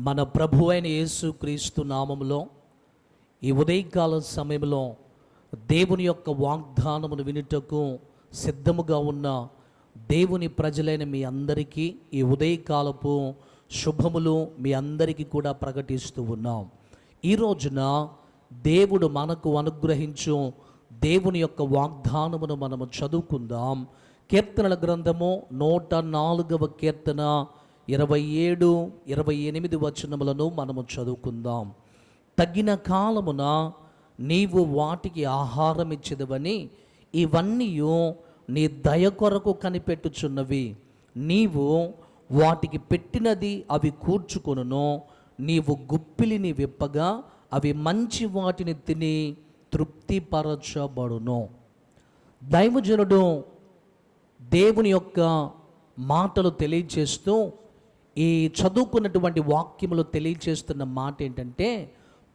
మన ప్రభు అయిన యేసుక్రీస్తు నామములో ఈ ఉదయకాల సమయంలో దేవుని యొక్క వాగ్దానమును వినుటకు సిద్ధముగా ఉన్న దేవుని ప్రజలైన మీ అందరికీ ఈ ఉదయకాలపు శుభములు మీ అందరికీ కూడా ప్రకటిస్తూ ఉన్నాం. ఈ రోజున దేవుడు మనకు అనుగ్రహించు దేవుని యొక్క వాగ్దానమును మనము చదువుకుందాం. కీర్తనల గ్రంథము నూట నాలుగవ కీర్తన ఇరవై ఏడు ఇరవై ఎనిమిది వచనములను మనము చదువుకుందాం. తగిన కాలమున నీవు వాటికి ఆహారం ఇచ్చేదవని ఇవన్నీ నీ దయ కొరకు కనిపెట్టుచున్నవి. నీవు వాటికి పెట్టినది అవి కూర్చుకొనును నీవు గుప్పిలిని విప్పగా అవి మంచి వాటిని తిని తృప్తిపరచబడును. దైవజనుడు దేవుని యొక్క మాటలు తెలియచేస్తూ ఈ చదువుకున్నటువంటి వాక్యములు తెలియచేస్తున్న మాట ఏంటంటే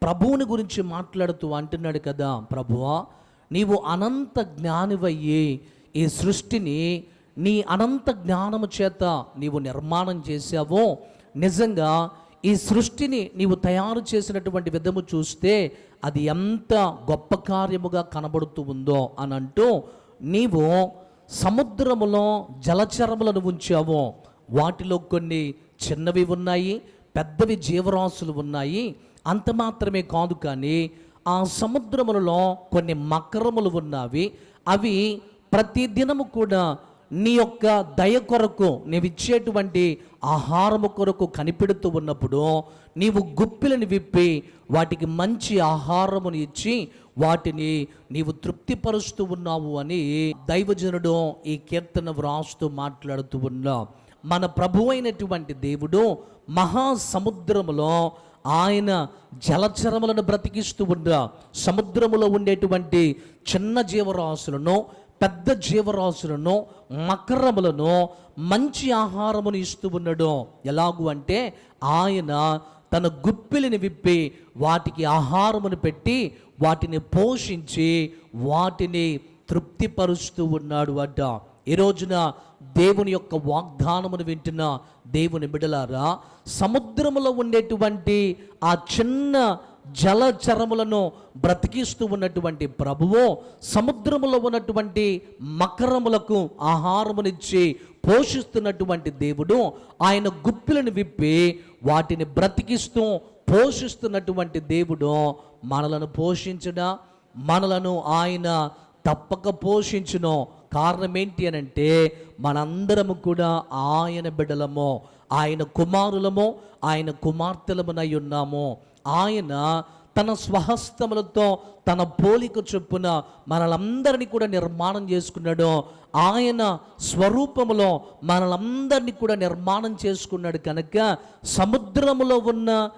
ప్రభువుని గురించి మాట్లాడుతూ అంటున్నాడు కదా ప్రభువా నీవు అనంత జ్ఞానివయ్యి ఈ సృష్టిని నీ అనంత జ్ఞానము చేత నీవు నిర్మాణం చేశావో నిజంగా ఈ సృష్టిని నీవు తయారు చేసినటువంటి విధము చూస్తే అది ఎంత గొప్ప కార్యముగా కనబడుతూ ఉందో అని అంటూ నీవు సముద్రములో జలచరములను ఉంచావో వాటిలో కొన్ని చిన్నవి ఉన్నాయి పెద్దవి జీవరాశులు ఉన్నాయి. అంత మాత్రమే కాదు కానీ ఆ సముద్రములలో కొన్ని మకరములు ఉన్నవి. అవి ప్రతి దినము కూడా నీ యొక్క దయ కొరకు నీవు ఇచ్చేటువంటి ఆహారము కొరకు కనిపెడుతూ ఉన్నప్పుడు నీవు గుప్పిలను విప్పి వాటికి మంచి ఆహారమును ఇచ్చి వాటిని నీవు తృప్తిపరుస్తూ ఉన్నావు అని దైవజనుడు ఈ కీర్తన వ్రాస్తూ మాట్లాడుతూ ఉన్నా. మన ప్రభు అయినటువంటి దేవుడు మహాసముద్రములో ఆయన జలచరములను బ్రతికిస్తూ ఉండ సముద్రములో ఉండేటువంటి చిన్న జీవరాశులను పెద్ద జీవరాశులను మకరములను మంచి ఆహారమును ఇస్తూ ఉన్నాడు. ఎలాగు అంటే ఆయన తన గుప్పిలిని విప్పి వాటికి ఆహారమును పెట్టి వాటిని పోషించి వాటిని తృప్తిపరుస్తూ ఉన్నాడు అడ్డ ఈ రోజున దేవుని యొక్క వాగ్దానమును వింటున్న దేవుని బిడలారా సముద్రములో ఉండేటువంటి ఆ చిన్న జలచరములను బ్రతికిస్తూ ఉన్నటువంటి ప్రభువు సముద్రములో ఉన్నటువంటి మకరములకు ఆహారమునిచ్చి పోషిస్తున్నటువంటి దేవుడు ఆయన గుప్పిలను విప్పి వాటిని బ్రతికిస్తూ పోషిస్తున్నటువంటి దేవుడు మనలను పోషించడా మనలను ఆయన తప్పక పోషించును. కారణం ఏంటి అని అంటే మనందరము కూడా ఆయన బిడలము ఆయన కుమారులము ఆయన కుమార్తెలమునై ఉన్నాము. ఆయన తన స్వహస్తములతో తన పోలిక చొప్పున మనలందరినీ కూడా నిర్మాణం చేసుకున్నాడు. ఆయన స్వరూపములో మనలందరినీ కూడా నిర్మాణం చేసుకున్నాడు కనుక సముద్రములో ఉన్న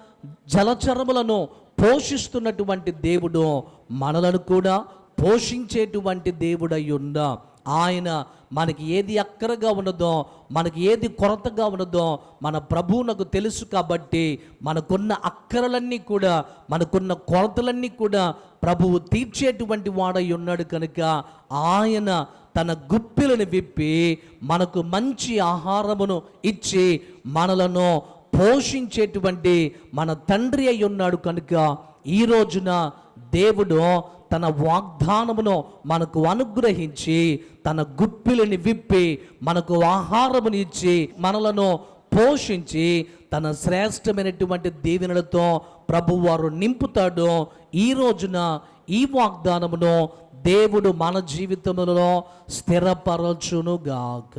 జలచరములను పోషిస్తున్నటువంటి దేవుడు మనలను కూడా పోషించేటువంటి దేవుడై ఉందా ఆయన మనకి ఏది అక్కరగా ఉన్నదో మనకి ఏది కొరతగా ఉన్నదో మన ప్రభువునకు తెలుసు కాబట్టి మనకున్న అక్కరలన్నీ కూడా మనకున్న కొరతలన్నీ కూడా ప్రభువు తీర్చేటువంటి వాడై ఉన్నాడు కనుక ఆయన తన గుప్పిలను విప్పి మనకు మంచి ఆహారమును ఇచ్చి మనలను పోషించేటువంటి మన తండ్రి అయి ఉన్నాడు కనుక ఈ రోజున దేవుడు తన వాగ్దానమును మనకు అనుగ్రహించి తన గుప్పిలని విప్పి మనకు ఆహారమునిచ్చి మనలను పోషించి తన శ్రేష్టమైనటువంటి దీవెనలతో ప్రభువారు నింపుతాడు. ఈ రోజున ఈ వాగ్దానమును దేవుడు మన జీవితంలో స్థిరపరచునుగాక.